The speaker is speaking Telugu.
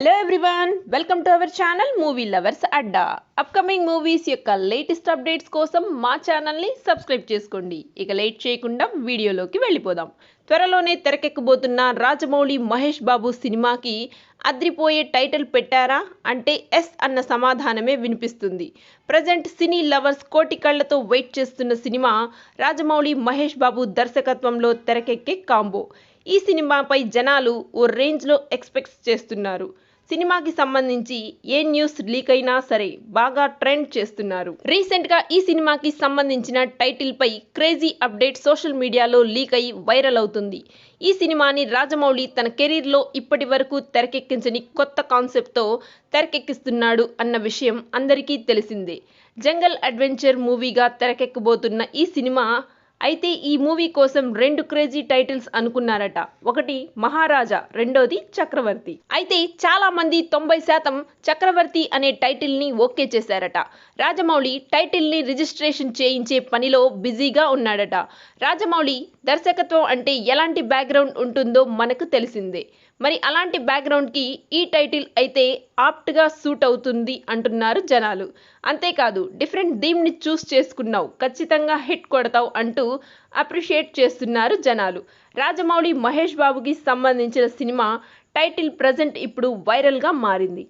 Hello everyone welcome to our channel movie lovers Adda upcoming movies యొక్క లేటెస్ట్ అప్డేట్స్ కోసం మా ఛానల్ని సబ్స్క్రైబ్ చేసుకోండి. ఇక లేట్ చేయకుండా వీడియోలోకి వెళ్ళిపోదాం. త్వరలోనే తెరకెక్కబోతున్న రాజమౌళి మహేష్ బాబు సినిమాకి అద్రిపోయే టైటిల్ పెట్టారా అంటే ఎస్ అన్న సమాధానమే వినిపిస్తుంది. ప్రజెంట్ సినీ లవర్స్ కోటి కళ్ళతో వెయిట్ చేస్తున్న సినిమా రాజమౌళి మహేష్ బాబు దర్శకత్వంలో తెరకెక్కే కాంబో. ఈ సినిమాపై జనాలు ఓ రేంజ్లో ఎక్స్పెక్ట్ చేస్తున్నారు. సినిమాకి సంబంధించి ఏ న్యూస్ లీక్ అయినా సరే బాగా ట్రెండ్ చేస్తున్నారు. రీసెంట్గా ఈ సినిమాకి సంబంధించిన టైటిల్ పై క్రేజీ అప్డేట్ సోషల్ మీడియాలో లీక్ అయి వైరల్ అవుతుంది. ఈ సినిమాని రాజమౌళి తన కెరీర్లో ఇప్పటి వరకు తెరకెక్కించని కొత్త కాన్సెప్ట్తో తెరకెక్కిస్తున్నాడు అన్న విషయం అందరికీ తెలిసిందే. జంగల్ అడ్వెంచర్ మూవీగా తెరకెక్కబోతున్న ఈ సినిమా అయితే ఈ మూవీ కోసం రెండు క్రేజీ టైటిల్స్ అనుకున్నారట. ఒకటి మహారాజా రెండోది చక్రవర్తి. అయితే చాలా మంది తొంభై శాతం చక్రవర్తి అనే టైటిల్ని ఓకే చేశారట. రాజమౌళి టైటిల్ని రిజిస్ట్రేషన్ చేయించే పనిలో బిజీగా ఉన్నాడట. రాజమౌళి దర్శకత్వం అంటే ఎలాంటి బ్యాక్గ్రౌండ్ ఉంటుందో మనకు తెలిసిందే. మరి అలాంటి బ్యాక్గ్రౌండ్కి ఈ టైటిల్ అయితే ఆప్ట్గా సూట్ అవుతుంది అంటున్నారు జనాలు. అంతేకాదు డిఫరెంట్ థీమ్ని చూస్ చేసుకున్నావు ఖచ్చితంగా హిట్ కొడతావు అంటూ అప్రిషియేట్ చేస్తున్నారు జనాలు. రాజమౌళి మహేష్ బాబుకి సంబంధించిన సినిమా టైటిల్ ప్రజెంట్ ఇప్పుడు వైరల్గా మారింది.